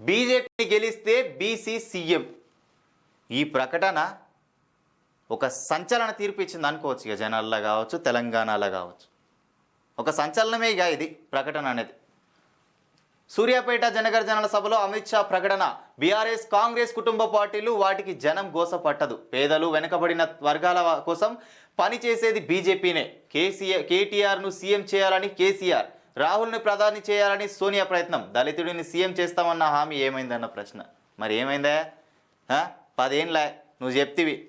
BJP గెలిస్తే BC CM. ఈ ప్రకటన ఒక సంచలన తీర్పు ఇచ్చింది అనుకోవచ్చు ఇక జనాల్లో కావచ్చు తెలంగాణలో కావచ్చు. ఒక సంచలనమే ఇక ఇది ప్రకటన అనేది. సూర్యాపేట జనగర్జనల సభలో అమిత్ షా ప్రకటన. బీఆర్ఎస్ కాంగ్రెస్ కుటుంబ పార్టీలు వాటికి జనం గోసపట్టదు పేదలు వెనుకబడిన వర్గాల కోసం పనిచేసేది బీజేపీనే. కేసీఆర్ కేటీఆర్ను సీఎం చేయాలని కేసీఆర్ రాహుల్ని ప్రధాని చేయాలని సోనియా ప్రయత్నం. దళితుడిని సీఎం చేస్తామన్న హామీ ఏమైందన్న ప్రశ్న. మరి ఏమైందా? ఆ? నువ్వు చెప్తివి.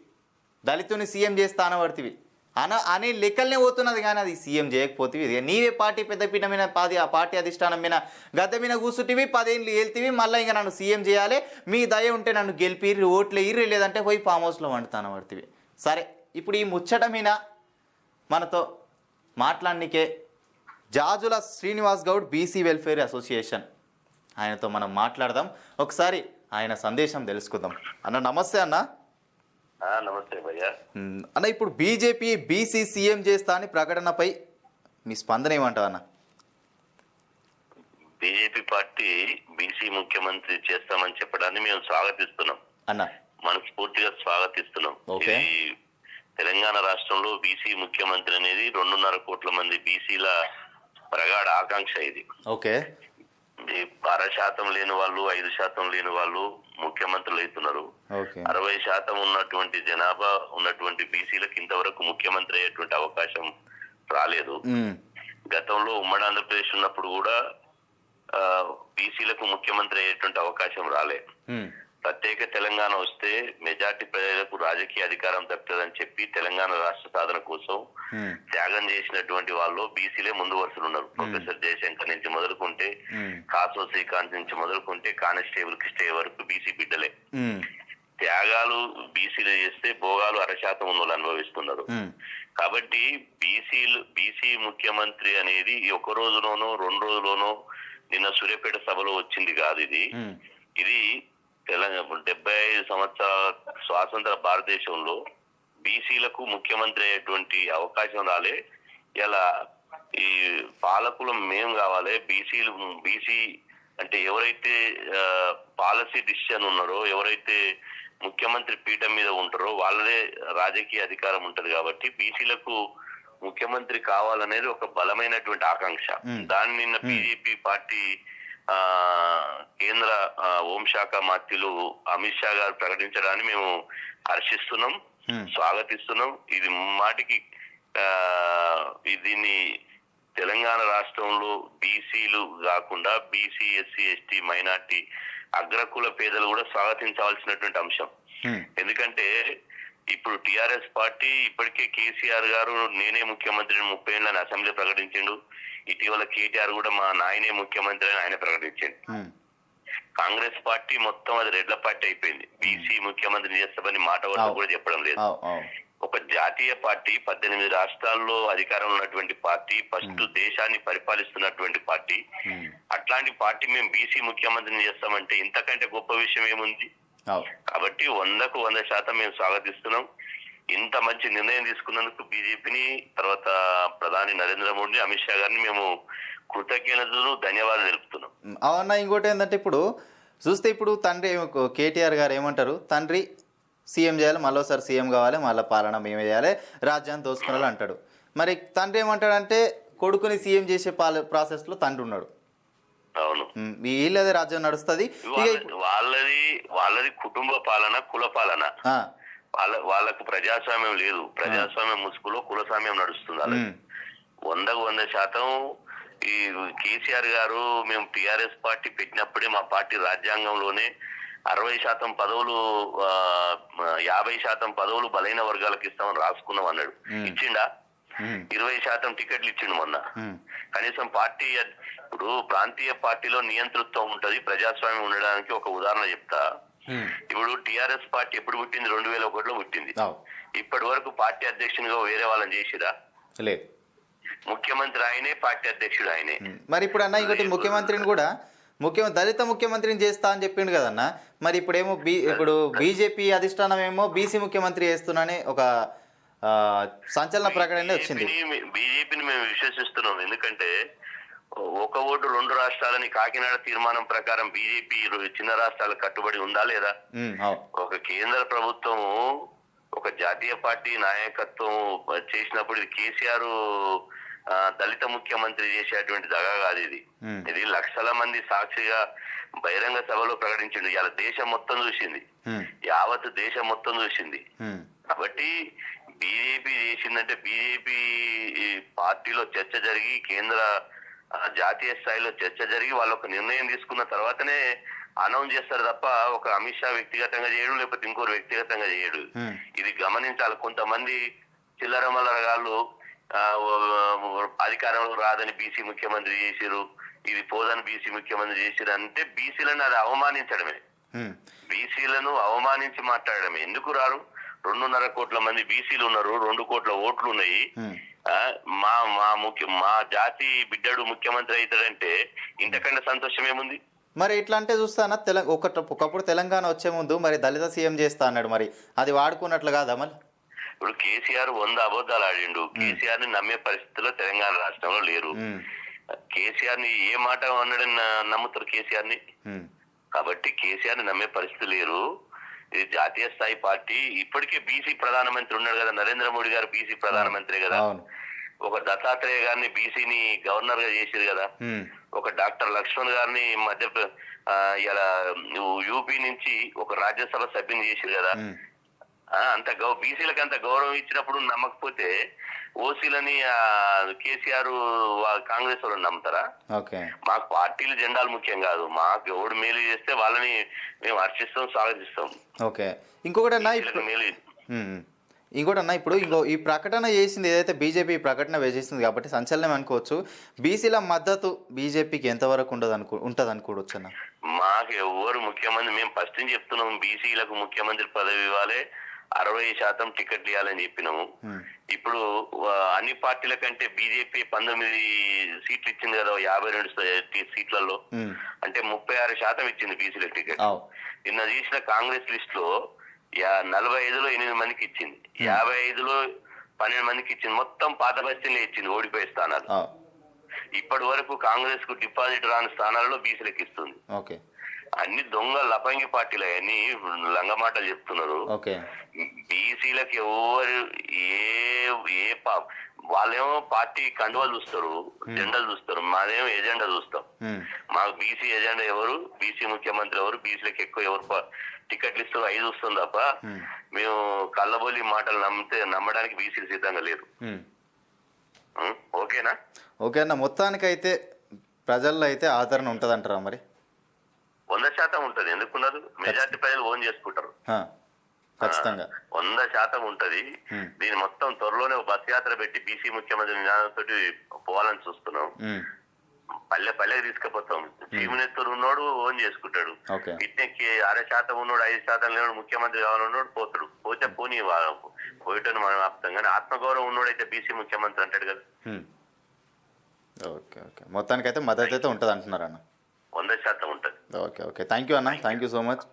దళితుని సీఎం చేస్తా అనబడితివి. అన అనే లెక్కలనే పోతున్నది కానీ అది సీఎం చేయకపోతే ఇది నీవే పార్టీ పెద్దపీఠ మీద పాది ఆ పార్టీ అధిష్టానం మీద గద్దె మీద కూర్చుంటివి పదేళ్ళు వెళ్తివి మళ్ళీ ఇంకా నన్ను సీఎం చేయాలి. మీ దయ ఉంటే నన్ను గెలిపిర్రి ఓట్లు ఇర్రి లేదంటే పోయి ఫామ్ హౌస్లో వండుతాను పడుతుంది సరే ఇప్పుడు ఈ ముచ్చట మీద మనతో మాట్లాడనికే Jajula Srinivas Goud BC welfare association. ఆయనతో మనం మాట్లాడదాం. ఒకసారి ఆయన సందేశం తెలుసుకుందాం. అన్న నమస్తే అన్న. నమస్తే భయ్యా. అన్న ఇప్పుడు బీజేపీ బీసీ సీఎం చేస్తా అని ప్రకటనపై మీ స్పందన ఏమంటావు అన్న? బీజేపీ పార్టీ బీసీ ముఖ్యమంత్రి చేస్తామని చెప్పడాన్ని మేము స్వాగతిస్తున్నాం. అన్న. మనస్ఫూర్తిగా స్వాగతిస్తున్నాం. ఓకే. ఇది తెలంగాణ రాష్ట్రంలో బీసీ ముఖ్యమంత్రి అనేది రెండున్నర కోట్ల మంది బీసీల ప్రగాఢ ఆకాంక్ష ఇది. ఓకే. అర శాతం లేని వాళ్ళు ఐదు శాతం లేని వాళ్ళు ముఖ్యమంత్రులు అవుతున్నారు. అరవై శాతం ఉన్నటువంటి జనాభా ఉన్నటువంటి బీసీలకు ఇంతవరకు ముఖ్యమంత్రి అయ్యేటువంటి అవకాశం రాలేదు. గతంలో ఉమ్మడి ఆంధ్రప్రదేశ్ ఉన్నప్పుడు కూడా బీసీలకు ముఖ్యమంత్రి అయ్యేటువంటి అవకాశం రాలే. ప్రత్యేక తెలంగాణ వస్తే మెజార్టీ ప్రజలకు రాజకీయ అధికారం దక్కుతుందని చెప్పి తెలంగాణ రాష్ట్ర సాధన కోసం మ్, త్యాగం చేసినటువంటి వాళ్ళు బీసీలే ముందు వరుసలు ఉన్నారు. ప్రొఫెసర్ జయశంకర్ నుంచి మొదలుకుంటే మ్, కాసో శ్రీకాంత్ నుంచి మొదలుకుంటే కానిస్టేబుల్ కృష్ణయ్య వరకు బీసీ బిడ్డలే. త్యాగాలు బీసీలు చేస్తే భోగాలు అరశాతం ఉన్న వాళ్ళు అనుభవిస్తున్నారు. కాబట్టి బీసీలు బీసీ ముఖ్యమంత్రి అనేది ఒక రోజులోనో రెండు రోజులోనో నిన్న సూర్యాపేట సభలో వచ్చింది కాదు ఇది. ఇది తెలంగాణ డెబ్బై ఐదు సంవత్సరాల స్వాతంత్ర భారతదేశంలో బీసీలకు ముఖ్యమంత్రి అయ్యేటువంటి అవకాశం రాలే. ఇలా ఈ పాలకులు మేము కావాలి బీసీలు బీసీ అంటే ఎవరైతే పాలసీ డిసిషన్ ఉన్నారో ఎవరైతే ముఖ్యమంత్రి పీఠం మీద ఉంటారో వాళ్ళదే రాజకీయ అధికారం ఉంటది కాబట్టి బీసీలకు ముఖ్యమంత్రి కావాలనేది ఒక బలమైనటువంటి ఆకాంక్ష. దాన్ని నిన్న బీజేపీ పార్టీ కేంద్ర హోంశాఖ మంత్రులు అమిత్ షా గారు ప్రకటించడాన్ని మేము హర్షిస్తున్నాం మ్, స్వాగతిస్తున్నాం. ఇది మాటికి దీన్ని తెలంగాణ రాష్ట్రంలో బీసీలు కాకుండా బీసీ ఎస్సీ ఎస్టీ మైనార్టీ అగ్రకుల పేదలు కూడా స్వాగతించవలసినటువంటి అంశం. మ్, ఎందుకంటే ఇప్పుడు టిఆర్ఎస్ పార్టీ ఇప్పటికే కేసీఆర్ గారు నేనే ముఖ్యమంత్రిని ముప్పై ఏళ్ళని అసెంబ్లీ ప్రకటించిండు. ఇటీవల కేటీఆర్ కూడా మా నాయనే ముఖ్యమంత్రి అని ఆయన ప్రకటించిండు మ్, కాంగ్రెస్ పార్టీ మొత్తం అది రెడ్ల పార్టీ అయిపోయింది. బీసీ ముఖ్యమంత్రిని చేస్తామని మాట వరకు. కూడా చెప్పడం లేదు. ఒక జాతీయ పార్టీ పద్దెనిమిది రాష్ట్రాల్లో అధికారం ఉన్నటువంటి పార్టీ ఫస్ట్ దేశాన్ని పరిపాలిస్తున్నటువంటి పార్టీ. అట్లాంటి పార్టీ మేము బీసీ ముఖ్యమంత్రిని చేస్తామంటే ఇంతకంటే గొప్ప విషయం ఏముంది. కాబట్టి వందకు వంద శాతం మేము స్వాగతిస్తున్నాం. ఇంత మంచి నిర్ణయం తీసుకున్నందుకు బీజేపీని తర్వాత ప్రధాని నరేంద్ర మోడీ అమిత్ షా గారిని మేము కృతజ్ఞతలు ధన్యవాదాలు తెలుపుతున్నాం. అవునా ఇంకోటి ఏంటంటే ఇప్పుడు చూస్తే ఇప్పుడు తండ్రి కేటీఆర్ గారు ఏమంటారు? తండ్రి సీఎం చేయాలి మళ్ళీసారి సీఎం కావాలి మళ్ళీ పాలన మేమే చేయాలి రాజ్యాన్ని దోసుకునాలి అంటాడు. మరి తండ్రి ఏమంటాడంటే కొడుకుని సీఎం చేసే పాల ప్రాసెస్లో తండ్రి ఉన్నాడు. అవును. మ్, వీళ్ళదే రాజ్యం నడుస్తుంది. వాళ్ళది వాళ్ళది కుటుంబ పాలన కుల పాలన. వాళ్ళ వాళ్ళకు ప్రజాస్వామ్యం లేదు. ప్రజాస్వామ్యం ముసుగులో కులస్వామ్యం నడుస్తుంది వాళ్ళకి. వందకు వంద శాతం ఈ కేసీఆర్ గారు మేము టిఆర్ఎస్ పార్టీ పెట్టినప్పుడే మా పార్టీ రాజ్యాంగంలోనే అరవై శాతం పదవులు యాభై శాతం పదవులు బలైన వర్గాలకు ఇస్తామని రాసుకున్నాం అన్నాడు. ఇచ్చిండా? ఇరవై శాతం టికెట్లు ఇచ్చిండు మొన్న. కనీసం పార్టీ ఇప్పుడు ప్రాంతీయ పార్టీలో నియంతృత్వం ఉంటది ప్రజాస్వామ్యం ఉండడానికి ఒక ఉదాహరణ చెప్తా. ఇప్పుడు టిఆర్ఎస్ పార్టీ ఎప్పుడు పుట్టింది? రెండు వేల ఒకటిలో పుట్టింది. ఇప్పటి వరకు పార్టీ అధ్యక్షునిగా వేరే వాళ్ళని చేసిరా? లేదు. ముఖ్యమంత్రి ఆయనే పార్టీ అధ్యక్షుడు ఆయనే. మరి ఇప్పుడు అన్న ఇంకోటి ముఖ్యమంత్రిని కూడా ముఖ్య దళిత ముఖ్యమంత్రిని చేస్తా అని చెప్పిండు కదన్న మరి ఇప్పుడేమో బీ ఇప్పుడు బీజేపీ అధిష్టానం ఏమో బీసీ ముఖ్యమంత్రి చేస్తున్నానే ఒక ఆ, సంచలన ప్రకటన వచ్చింది. బీజేపీని మేము విశ్వసిస్తున్నాం. ఎందుకంటే ఒక ఓటు రెండు రాష్ట్రాలని కాకినాడ తీర్మానం ప్రకారం బీజేపీ చిన్న రాష్ట్రాలకు కట్టుబడి ఉందా లేదా? ఒక కేంద్ర ప్రభుత్వము ఒక జాతీయ పార్టీ నాయకత్వం చేసినప్పుడు ఇది కేసీఆర్ దళిత ముఖ్యమంత్రి చేసేటువంటి దగా కాదు ఇది. ఇది లక్షల మంది సాక్షిగా బహిరంగ సభలో ప్రకటించిండు. ఇలా దేశం మొత్తం చూసింది. యావత్ దేశం మొత్తం చూసింది. కాబట్టి బీజేపీ చేసిందంటే బీజేపీ పార్టీలో చర్చ జరిగి కేంద్ర జాతీయ స్థాయిలో చర్చ జరిగి వాళ్ళు ఒక నిర్ణయం తీసుకున్న తర్వాతనే అనౌన్స్ చేస్తారు తప్ప ఒక అమిత్ షా వ్యక్తిగతంగా చేయడు లేకపోతే ఇంకోరు వ్యక్తిగతంగా చేయడు. ఇది గమనించాలి. కొంతమంది చిల్లర మల్లరగాళ్ళు అధికారంలో రాదని బీసీ ముఖ్యమంత్రి చేసిరు ఇది పోదని బీసీ ముఖ్యమంత్రి చేసిరు అంటే బీసీలను అది అవమానించడమే. బీసీలను అవమానించి మాట్లాడడమే. ఎందుకు రారు? రెండున్నర కోట్ల మంది బీసీలు ఉన్నారు రెండు కోట్ల ఓట్లు ఉన్నాయి మా మా ముఖ్య మా జాతి బిడ్డడు ముఖ్యమంత్రి అవుతాడంటే ఇంతకంటే సంతోషం ఏముంది? మరి ఇట్లా అంటే చూస్తానా తెల ఒక ఒకప్పుడు తెలంగాణ వచ్చే ముందు మరి దళిత సీఎం చేస్తా అన్నాడు మరి. అది వాడుకున్నట్లు కాదా మళ్ళీ? ఇప్పుడు కేసీఆర్ వంద అబద్ధాలు ఆడిండు. కేసీఆర్ని నమ్మే పరిస్థితిలో తెలంగాణ రాష్ట్రంలో లేరు. కేసీఆర్ని ఏ మాట అన్నాడని నమ్ముతారు కేసీఆర్ని కాబట్టి కేసీఆర్ని నమ్మే పరిస్థితి లేరు. జాతీయ స్థాయి పార్టీ. ఇప్పటికే బీసీ ప్రధానమంత్రి ఉన్నాడు కదా నరేంద్ర మోడీ గారు బీసీ ప్రధానమంత్రి కదా. ఒక దత్తాత్రేయ గారిని బీసీని గవర్నర్గా చేసిరు కదా. ఒక డాక్టర్ లక్ష్మణ్ గారిని మధ్య ఇలా యూపీ నుంచి ఒక రాజ్యసభ సభ్యుని చేసిరు కదా. అంత గౌ బీసీలకు అంత గౌరవం ఇచ్చినప్పుడు నమ్మకపోతే ఓసీలని కేసీఆర్ కాంగ్రెస్ వాళ్ళు నమ్ముతారా? ఓకే. మాకు పార్టీలు జెండాలు ముఖ్యం కాదు. మాకు ఎవడు మేలు చేస్తే వాళ్ళని మేము హర్షిస్తాం స్వాగతిస్తాం. ఓకే. ఇంకొకటి అన్న మేలు. ఇంకోటి అన్న ఇప్పుడు ఇంకో ఈ ప్రకటన చేసింది ఏదైతే బీజేపీ ఈ ప్రకటన చేసింది కాబట్టి సంచలనం అనుకోవచ్చు. బీసీల మద్దతు బీజేపీకి ఎంతవరకు ఉండదు అనుకో ఉంటుంది అనుకోవచ్చు అన్న మాకు ఎవరు ముఖ్యమంత్రి మేము ఫస్ట్ నుంచి చెప్తున్నాం బీసీలకు ముఖ్యమంత్రి పదవి ఇవ్వాలి. అరవై శాతం టికెట్లు ఇవ్వాలని చెప్పినాము. ఉమ్, ఇప్పుడు అన్ని పార్టీల కంటే బీజేపీ పంతొమ్మిది సీట్లు ఇచ్చింది కదా యాభై రెండు సీట్లలో. ఉమ్, అంటే ముప్పై ఆరు శాతం ఇచ్చింది బీసీల టికెట్. నిన్న తీసిన కాంగ్రెస్ లిస్ట్లో నలభై ఐదులో ఎనిమిది మందికి ఇచ్చింది. యాభై ఐదులో పన్నెండు మందికి ఇచ్చింది. మొత్తం పాత బస్తీలే ఇచ్చింది ఓడిపోయే స్థానాలు. ఇప్పటి వరకు కాంగ్రెస్కు డిపాజిట్ రాని స్థానాలలో బీసీలకు ఇస్తుంది. ఓకే. అన్ని దొంగ లపంగి పార్టీలు అవన్నీ లంగమాటలు చెప్తున్నారు. బీసీలకు ఎవరు ఏ ఏ పా వాళ్ళేమో పార్టీ కండువాలు చూస్తారు జెండాలు చూస్తారు మాదేమో ఎజెండా చూస్తాం. మాకు బీసీ ఎజెండా ఎవరు బీసీ ముఖ్యమంత్రి ఎవరు బీసీలకు ఎక్కువ ఎవరు టికెట్లు ఇస్తారు అవి చూస్తాం తప్ప మేము. కళ్ళబొల్లి మాటలు నమ్మితే నమ్మడానికి బీసీలు సిద్ధంగా లేరు? ఓకేనా? ఓకే అన్న మొత్తానికైతే ప్రజల్లో అయితే ఆదరణ ఉంటుంది అంటారా మరి? వంద శాతం ఉంటది. ఎందుకున్నది మెజార్టీ ప్రజలు ఓన్ చేసుకుంటారు. ఖచ్చితంగా. వంద శాతం ఉంటది. దీని మొత్తం త్వరలోనే ఒక బస్ యాత్ర పెట్టి బీసీ ముఖ్యమంత్రి నినాదంతో పోవాలని చూస్తున్నాం. పల్లె పల్లెకి తీసుకుపోతాం. చీమనెత్తురు ఉన్నోడు ఓన్ చేసుకుంటాడు. ఇట్నెక్కి అర శాతం ఉన్నోడు ఐదు శాతం లేనోడు ముఖ్యమంత్రి కావాలన్నాడు పోతాడు. పోతే పోనీ పోయటని మనం ఆపుతాం. కానీ ఆత్మగౌరవం ఉన్నోడైతే బీసీ ముఖ్యమంత్రి అంటాడు కదా. Okay okay. మొత్తానికైతే మద్దతు అయితే ఉంటుంది అంటున్నారు అన్న. వంద శాతం ఉంటది. Okay okay. థ్యాంక్ యూ అన్న. Thank you so much